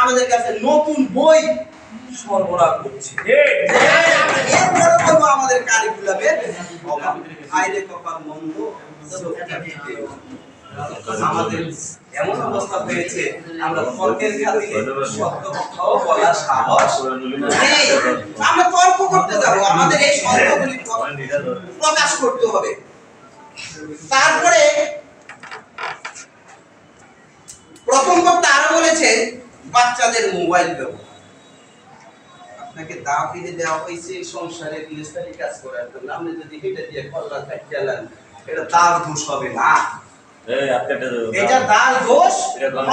আমাদের কাছে নতুন বই সরবরাহ করছে আমাদের কপাল মন্দ আমাদের এমন অবস্থা হয়েছে আমরা তর্কের খাতিরে সত্য কথাও সাহস আমরা তর্ক করতে যাব আমাদের এই সত্যগুলি প্রকাশ করতে হবে তারপরে প্রথম বক্তা আরও বলেছে বাচ্চাদের মোবাইল ব্যবহার। আপনাকে কিনে দেওয়া হয়েছে সংসারে গৃহস্থালী কাজ করার জন্য। আপনি যদি এটা দিয়ে কল্লা কাটালেন এটা তার দোষ হবে না। এটা তার দোষ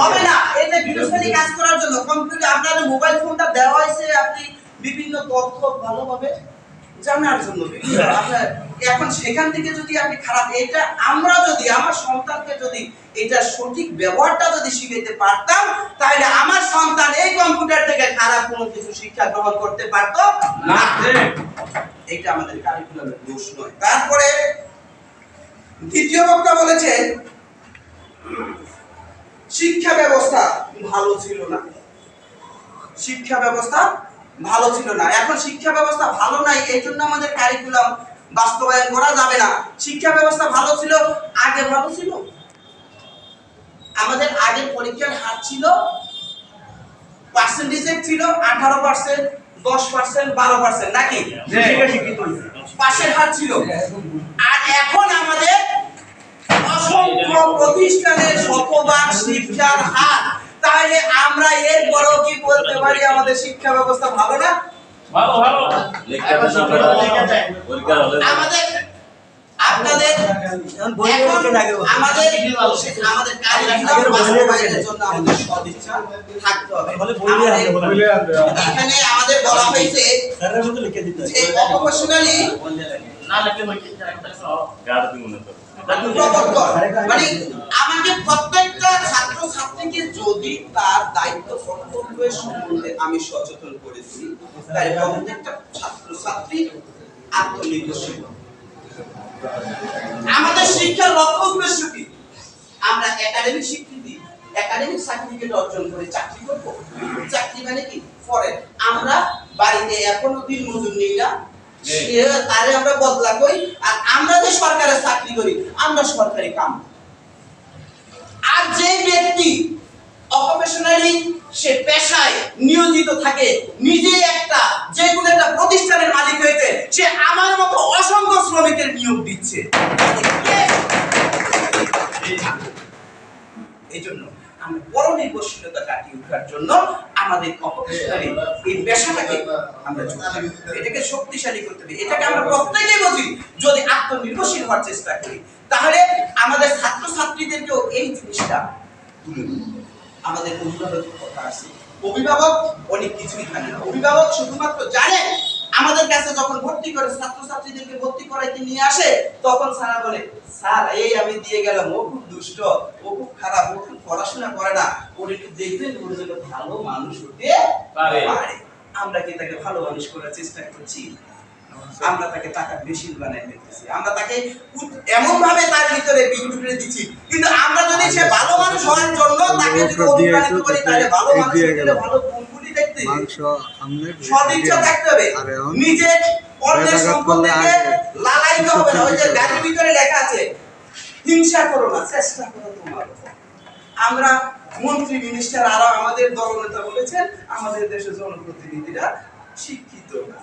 হবে না। এটা গৃহস্থালী কাজ করার জন্য। কম্পিউটার আপনার মোবাইল ফোনটা দেওয়া হয়েছে আপনি বিভিন্ন তথ্য ভালোভাবে জানার জন্য। এখন সেখান থেকে যদি আপনি খারাপ এটা আমরা যদি আমার সন্তানকে যদি এটা সঠিক ব্যবহারটা যদি শিখাইতে পারতাম তাহলে আমার সন্তান এই কম্পিউটার থেকে খারাপ কোনো কিছু শিক্ষা গ্রহণ করতে পারতো না। এটা আমাদের কারিকুলামের দোষ নয়। তারপরে দ্বিতীয় বক্তা বলেছে শিক্ষা ব্যবস্থা ভালো ছিল না। শিক্ষা ব্যবস্থা ভালো ছিল না। এখন শিক্ষা ব্যবস্থা ভালো নাই এই জন্য আমাদের কারিকুলাম বাস্তবায়ন করা যাবে না। শিক্ষা ব্যবস্থা ভালো ছিল আগে ভালো ছিল? আমাদের আগের পরীক্ষার হার ছিল পার্সেন্টেজের ছিল আঠারো পার্সেন্ট দশ পার্সেন্ট বারো পার্সেন্ট নাকি? পাশের হার ছিল। আর এখন আমাদের অসংখ্য প্রতিষ্ঠানের শতভাগ শিক্ষার হার। তাহলে আমরা এর বড় কি বলতে পারি আমাদের শিক্ষা ব্যবস্থা ভালো না? আমাদের আপনাদের এখন আমাদের আমাদের কারিকুলাম জন্য আমাদের সদিচ্ছা থাকতে হবে। এখানে আমাদের বলা হয়েছে যে অপ্রফেশনালি প্রবর্তন মানে আমাকে প্রত্যেকটা ছাত্র ছাত্রীকে যদি তার দায়িত্ব কর্তব্যের সম্বন্ধে আমি সচেতন করেছি দিই তাহলে প্রত্যেকটা ছাত্র ছাত্রী আত্মনির্ভরশীল। আমাদের শিক্ষার লক্ষ্য উদ্দেশ্য কি? আমরা একাডেমিক স্বীকৃতি একাডেমিক সার্টিফিকেট অর্জন করে চাকরি করব। চাকরি মানে কি? ফরেন আমরা বাড়িতে এখনও দিন মজুর নেই না। তারে আমরা বদলা করি। আর আমরা যে সরকারের চাকরি করি আমরা সরকারি কাম। আর যে ব্যক্তি সে পেশায় নিয়োজিত থাকে নিজে একটা যে কোনো একটা প্রতিষ্ঠানের মালিক হয়েছে সে আমার মতো অসংখ্য শ্রমিকের নিয়োগ দিচ্ছে। এই জন্য আমরা বড় নির্ভরশীলতা কাটিয়ে জন্য আমাদের এই পেশাটাকে আমরা। এটাকে শক্তিশালী করতে হবে। এটাকে আমরা প্রত্যেকেই বুঝি, যদি আত্মনির্ভরশীল হওয়ার চেষ্টা করি, তাহলে আমাদের ছাত্র ছাত্রীদেরকেও এই জিনিসটা তুলে আমাদের কথা আছে। অভিভাবক অনেক কিছুই জানে না। অভিভাবক শুধুমাত্র জানে আমাদের কাছে যখন ভর্তি করে ছাত্রছাত্রীদেরকে ভর্তি করাইতে নিয়ে আসে তখন স্যারা বলে স্যার এই আমি দিয়ে গেলাম ও খুব দুষ্ট ও খুব খারাপ ও খুব পড়াশোনা করে না ওর একটু দেখবেন ওর জন্য ভালো মানুষ হতে পারে। আমরা কি তাকে ভালো মানুষ করার চেষ্টা করছি? আমরা তাকে টাকা বেশি বানাই ফেলতেছি। আমরা তাকে এমন ভাবে তার ভিতরে বিদ্যুৎ দিচ্ছি। কিন্তু আমরা যদি সে ভালো মানুষ হওয়ার জন্য তাকে যদি অনুপ্রাণিত করি তাহলে ভালো মানুষ হতে ভালো মাংস আমনের সদিচ্ছা থাকতে হবে। নিজে অন্যের সম্পত্তিকে লালাইতে হবে না। ওই যে গাড়ির ভিতরে লেখা আছে হিংসা করো না চেষ্টা করো তোমার আমরা মন্ত্রী মিনিস্টার আরও আমাদের দলনেতা বলেছেন আমাদের দেশের জনপ্রতিনিধিরা শিক্ষিত না।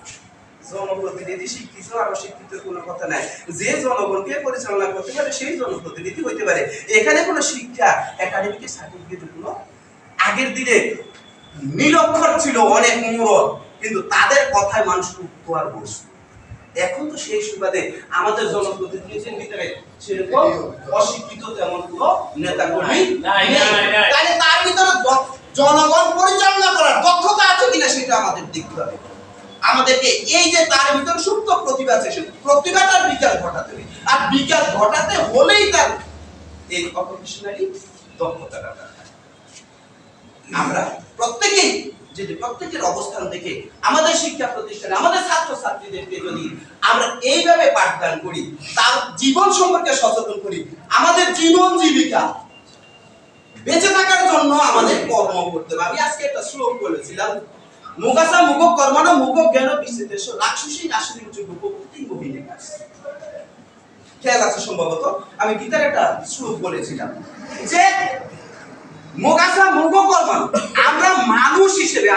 জনপ্রতিনিধি শিক্ষিত আর অশিক্ষিত কোনো কথা নাই। যে জনগণকে পরিচালনা করতে পারে সেই জনপ্রতিনিধি হইতে পারে। এখানে কোনো শিক্ষা একাডেমিক সার্টিফিকেট কোনো আগের দিনে নিরক্ষর ছিল অনেক মুরল কিন্তু তাদের কথায় মানুষ উঠতো আর বসতো। এখন তো সেই সুবাদে আমাদের জনপ্রতিনিধির ভিতরে সেরকম অশিক্ষিত তেমন কোনো নেতা কর্মী। তাহলে তার ভিতরে জনগণ পরিচালনা করার দক্ষতা আছে কিনা সেটা আমাদের দেখতে হবে। আমাদেরকে এই যে তার ভিতরে সুপ্ত প্রতিভা আছে সেই প্রতিভাটার বিকাশ ঘটাতে হবে। আর বিকাশ ঘটাতে হলেই তার এই অপ্রফেশনালি দক্ষতাটা। আমরা প্রত্যেকেই যদি প্রত্যেকের অবস্থান থেকে আমাদের শিক্ষা প্রতিষ্ঠানে, আমাদের ছাত্র ছাত্রীদেরকে যদি আমরা এইভাবে পাঠদান করি, তার জীবন সম্পর্কে সচেতন করি, আমাদের জীবন জীবিকা বেঁচে থাকার জন্য আমাদের কর্ম করতে হবে। আমি আজকে একটা শ্লোক বলেছিলাম, মুগাসা মুগ কর্মণ মুগ জ্ঞান বিচিতেশ রাক্ষসী নাশিনী যুগ প্রকৃতি কাজ খেয়াল আছে সম্ভবত? আমি গীতার একটা শ্লোক বলেছিলাম যে মোগাসা মোগো কর্মণ আমরা মানুষ হিসেবে